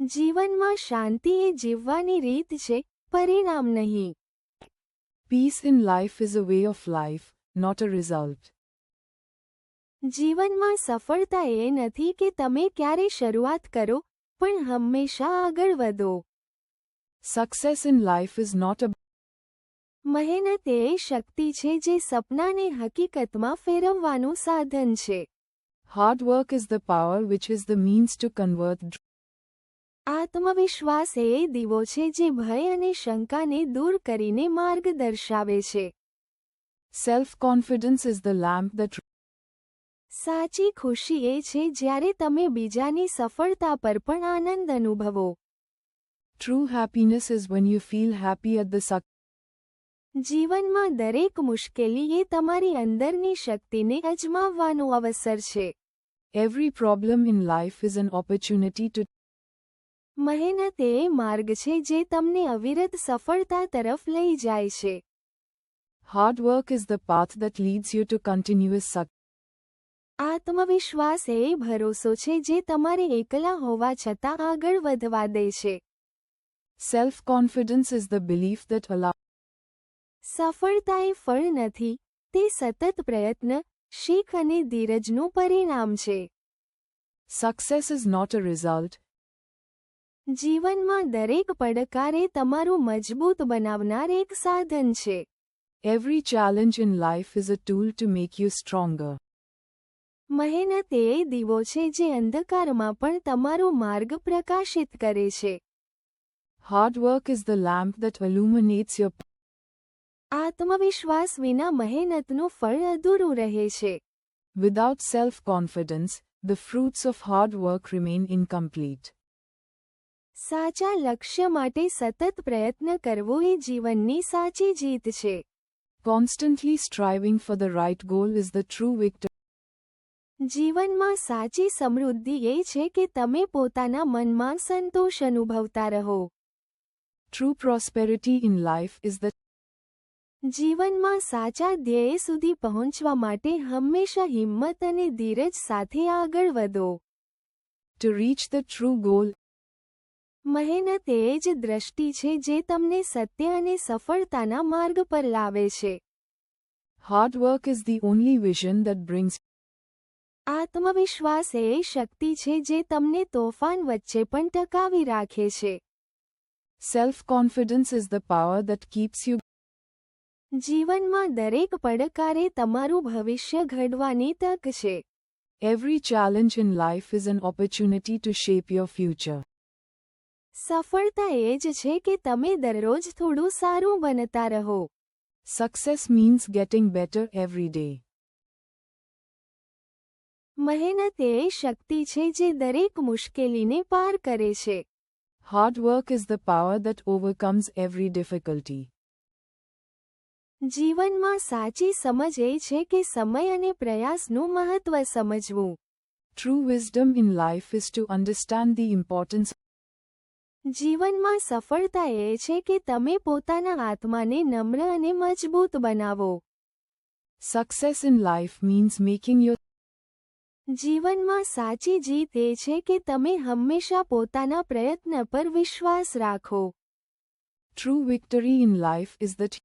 જીવનમાં શાંતિ એ જીવવાની રીત છે પરિણામ નહીં Peace in life is a way of life, not a result. જીવનમાં સફળતા એ નથી કે તમે ક્યારે શરૂઆત કરો પણ હંમેશા આગળ વધો Success in life is not a મહેનત એ શક્તિ છે જે સપનાને હકીકતમાં ફેરવવાનું સાધન છે work is the power which is the means to convert dr- આત્મવિશ્વાસ એ દીવો છે જે ભય અને શંકાને દૂર કરીને માર્ગ દર્શાવે છે self-confidence is the lamp that સાચી ખુશી એ છે જ્યારે તમે બીજાની સફળતા પર પણ આનંદ અનુભવો true happiness is when you feel happy at the suc- જીવનમાં દરેક મુશ્કેલી એ તમારી અંદરની શક્તિને અજમાવવાનો અવસર છે every problem in life is an opportunity to મહેનત એ માર્ગ છે જે તમને અવિરત સફળતા તરફ લઈ જાય છે work is the path that leads you to continuous success આત્મવિશ્વાસ એ ભરોસો છે જે તમારે એકલા હોવા છતાં આગળ વધવા દે છે self-confidence is the belief that allows સફળતા એ ફળ નથી તે સતત પ્રયત્ન શીખ અને ધીરજનું પરિણામ છે success is not a result જીવનમાં દરેક પડકાર તમારું મજબૂત બનાવનાર એક સાધન છે every challenge in life is a tool to make you stronger મહેનત એ દીવો છે જે અંધકારમાં પણ તમારો માર્ગ પ્રકાશિત કરે છે work is the lamp that illuminates your આત્મવિશ્વાસ વિના મહેનતનું ફળ અધૂરું રહે છે self confidence, the fruits of hard work remain incomplete. સાચા લક્ષ્ય માટે સતત પ્રયત્ન કરવો એ જીવનની સાચી જીત છે. Constantly striving for the right goal is the true victor જીવનમાં સાચી સમૃદ્ધિ એ છે કે તમે પોતાના મનમાં સંતોષ અનુભવતા રહો. True prosperity in life is the જીવનમાં સાચા ધ્યેય સુધી પહોંચવા માટે હંમેશા હિંમત અને ધીરજ સાથે આગળ વધો. To reach the true goal. મહેનત એ જ દ્રષ્ટિ છે જે તમને સત્ય અને સફળતાના માર્ગ પર લાવે છે Hard work is the only vision that brings આત્મવિશ્વાસ એ શક્તિ છે જે તમને તોફાન વચ્ચે પણ ટકાવી રાખે છે self confidence is the power that keeps you. જીવનમાં દરેક પડકારે તમારું ભવિષ્ય ઘડવાની તક છે Every challenge in life is an opportunity to shape your future. સફળતા એ જ છે કે તમે દરરોજ થોડું સારું બનતા રહો Success means getting better every day. મહેનત એ શક્તિ છે જે દરેક મુશ્કેલીને પાર કરે છે work is the power that overcomes every difficulty. જીવનમાં સાચી સમજ એ છે કે સમય અને પ્રયાસનું મહત્વ સમજવું True wisdom in life is to understand the importance જીવનમાં સફળતા એ છે કે તમે પોતાના આત્માને નમ્ર અને મજબૂત બનાવો Success in life means making your જીવનમાં સાચી જીત એ છે કે તમે હંમેશા પોતાના પ્રયત્ન પર વિશ્વાસ રાખો true victory in life is that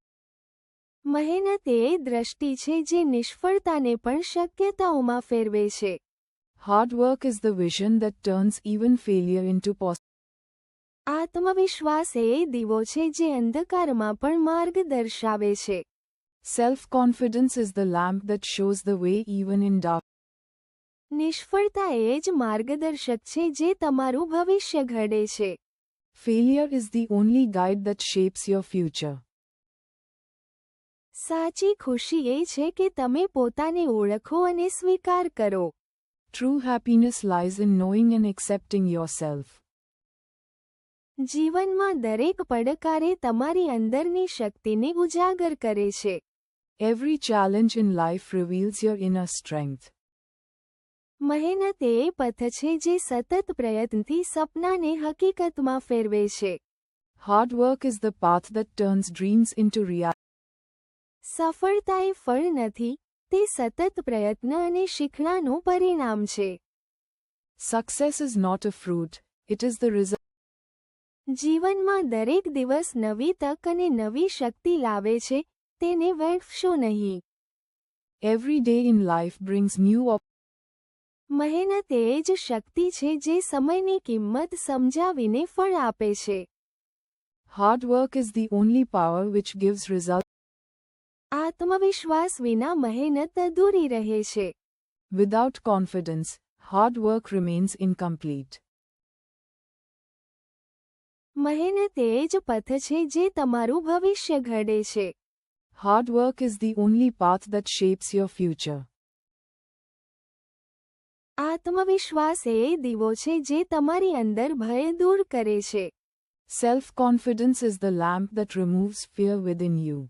મહેનત એ દ્રષ્ટિ છે જે નિષ્ફળતાને પણ શક્યતાઓમાં ફેરવે છે hard work is the vision that turns even failure into possibility. આત્મવિશ્વાસ એ દીવો છે જે અંધકારમાં પણ માર્ગ દર્શાવે છે Self confidence is the lamp that shows the way even in dark. નિષ્ફળતા એ જ માર્ગદર્શક છે જે તમારું ભવિષ્ય ઘડે છે Failure is the only guide that shapes your future. સાચી ખુશી એ છે કે તમે પોતાને ઓળખો અને સ્વીકાર કરો True happiness lies in knowing and accepting yourself. જીવનમાં દરેક પડકારે તમારી અંદરની શક્તિને ઉજાગર કરે છે Every challenge in life reveals your inner strength. મહેનત એ પથ છે જે સતત પ્રયત્નથી સપનાને હકીકતમાં ફેરવે છે work is the path that turns dreams into reality. સફળતા એ ફળ નથી તે સતત પ્રયત્ન અને શીખણાનું પરિણામ છે Success is not a fruit, It is the result જીવનમાં દરેક દિવસ નવી તક અને નવી શક્તિ લાવે છે તેને વેડફશો નહીં day in life brings new op- મહેનત એ જ શક્તિ છે જે સમયની કિંમત સમજાવીને ફળ આપે છે work is the only power which gives result. આત્મવિશ્વાસ વિના મહેનત અધૂરી રહે છે Without confidence, hard work remains incomplete. મહેનત એ જ પથ છે જે તમારું ભવિષ્ય ઘડે છે Hard work is the only path that shapes your future. આત્મવિશ્વાસ એ દીવો છે જે તમારી અંદર ભય દૂર કરે છે Self confidence is the lamp that removes fear within you.